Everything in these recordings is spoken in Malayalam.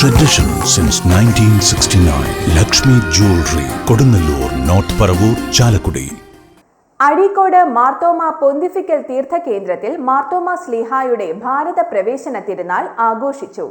Traditional since Lakshmi jewellery Kodungallur north Paravur Chalakudy Azhikode Marthoma pontifical തീർത്ഥ കേന്ദ്രത്തിൽ മാർത്തോമ സ്ലിഹായുടെ ഭാരത പ്രവേശന തിരുനാൾ ആഘോഷിച്ചു.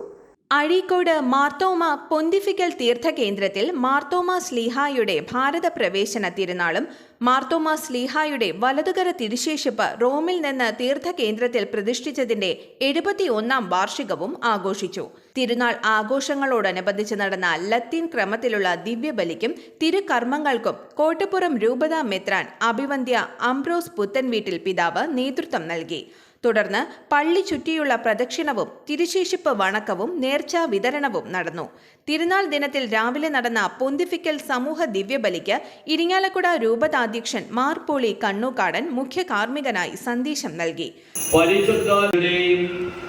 അഴീക്കോട് മാർത്തോമ പൊന്തിഫിക്കൽ തീർത്ഥകേന്ദ്രത്തിൽ മാർത്തോമ സ്ലീഹായുടെ ഭാരത പ്രവേശന തിരുനാളും മാർത്തോമ സ്ലീഹായുടെ വലതുകര തിരുശേഷിപ്പ് റോമിൽ നിന്ന് തീർത്ഥകേന്ദ്രത്തിൽ പ്രതിഷ്ഠിച്ചതിന്റെ എഴുപത്തിയൊന്നാം വാർഷികവും ആഘോഷിച്ചു. തിരുനാൾ ആഘോഷങ്ങളോടനുബന്ധിച്ച് നടന്ന ലത്തീൻ ക്രമത്തിലുള്ള ദിവ്യബലിക്കും തിരുകർമ്മങ്ങൾക്കും കോട്ടപ്പുറം രൂപതാ മെത്രാൻ അഭിവന്ധ്യ അംബ്രോസ് പുത്തൻവീട്ടിൽ പിതാവ് നേതൃത്വം നൽകി. തുടർന്ന് പള്ളി ചുറ്റിയുള്ള പ്രദക്ഷിണവും തിരുശേഷിപ്പ് വണക്കവും നേർച്ചാ വിതരണവും നടന്നു. തിരുനാൾ ദിനത്തിൽ രാവിലെ നടന്ന പൊന്തിഫിക്കൽ സമൂഹ ദിവ്യബലിക്ക് ഇരിങ്ങാലക്കുട രൂപതാധ്യക്ഷൻ മാർപോളി കണ്ണൂക്കാടൻ മുഖ്യ കാർമ്മികനായി സന്ദേശം നൽകി.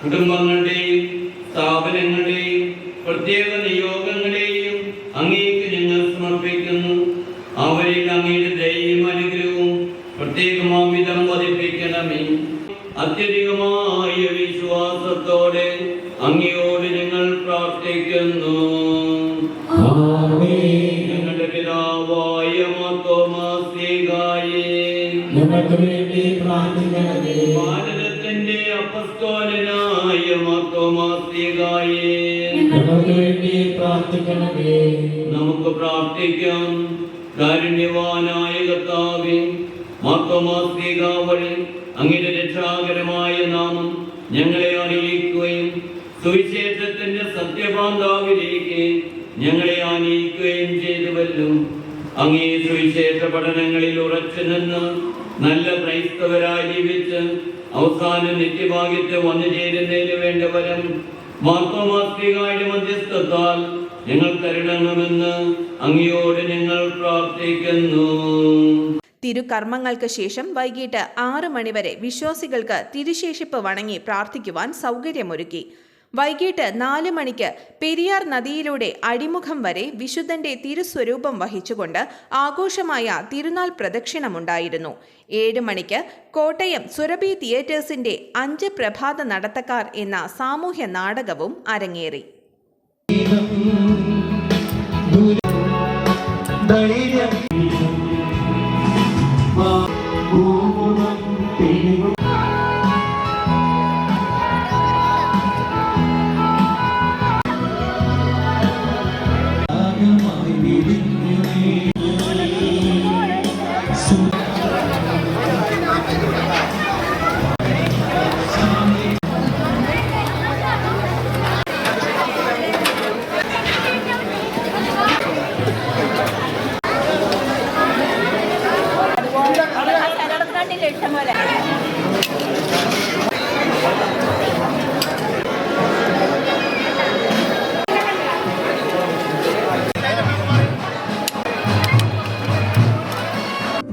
കുടുംബങ്ങളുടെയും പ്രത്യേക സമർപ്പിക്കുന്നു. അവരിൽ അങ്ങയുടെ ദയയും അനുഗ്രഹവും പ്രത്യേകമാം വിധം വധിപ്പിക്കണമേ അത്യധികമായ വിശ്വാസത്തോടെ അങ്ങയോട് ഞങ്ങൾ പ്രാർത്ഥിക്കുന്നു. ഞങ്ങളുടെ പിതാവായ മത്തോമാസ്ലികായേ ഞങ്ങൾക്ക് വേണ്ടി പ്രാർത്ഥിക്കണമേ. ഭാരതത്തിന്റെ അപസ്തോലനായ മത്തോമാസ്ലികായേ ഞങ്ങൾക്ക് വേണ്ടി പ്രാർത്ഥിക്കണമേ. നമുക്ക് പ്രാർത്ഥിക്കാം. കാരുണ്യവാനായ കർത്താവേ മാത്തോമാസ്ലിക വഴി അങ്ങയുടെ രക്ഷാകരമായ നാമം ഞങ്ങളെ അറിയിക്കുകയും സുവിശേഷത്തിന്റെ സത്യപാന്താവിലേക്ക് ഞങ്ങളെ ആനയിക്കുകയും ചെയ്തുവല്ലോ. അങ്ങേ സുവിശേഷ പഠനങ്ങളിൽ ഉറച്ചു നിന്ന് നല്ല ക്രൈസ്തവരായി ജീവിച്ച് അവസാന നിത്യഭാഗ്യത്തെ വന്നു ചേരുന്നതിന് വേണ്ട വരം മധ്യസ്ഥത്താൽ ഞങ്ങൾ കരുടണമെന്ന് അങ്ങയോട് ഞങ്ങൾ പ്രാർത്ഥിക്കുന്നു. തിരുകർമ്മങ്ങൾക്ക് ശേഷം വൈകിട്ട് ആറ് മണിവരെ വിശ്വാസികൾക്ക് തിരുശേഷിപ്പ് വണങ്ങി പ്രാർത്ഥിക്കുവാൻ സൗകര്യമൊരുക്കി. വൈകിട്ട് നാല് മണിക്ക് പെരിയാർ നദിയിലൂടെ അടിമുഖം വരെ വിശുദ്ധന്റെ തിരുസ്വരൂപം വഹിച്ചുകൊണ്ട് ആഘോഷമായ തിരുനാൾ പ്രദക്ഷിണമുണ്ടായിരുന്നു. ഏഴ് മണിക്ക് കോട്ടയം സുരഭി തിയേറ്റേഴ്സിന്റെ അഞ്ച് പ്രഭാത നടത്തക്കാർ എന്ന സാമൂഹ്യ നാടകവും അരങ്ങേറി. ധൈര്യം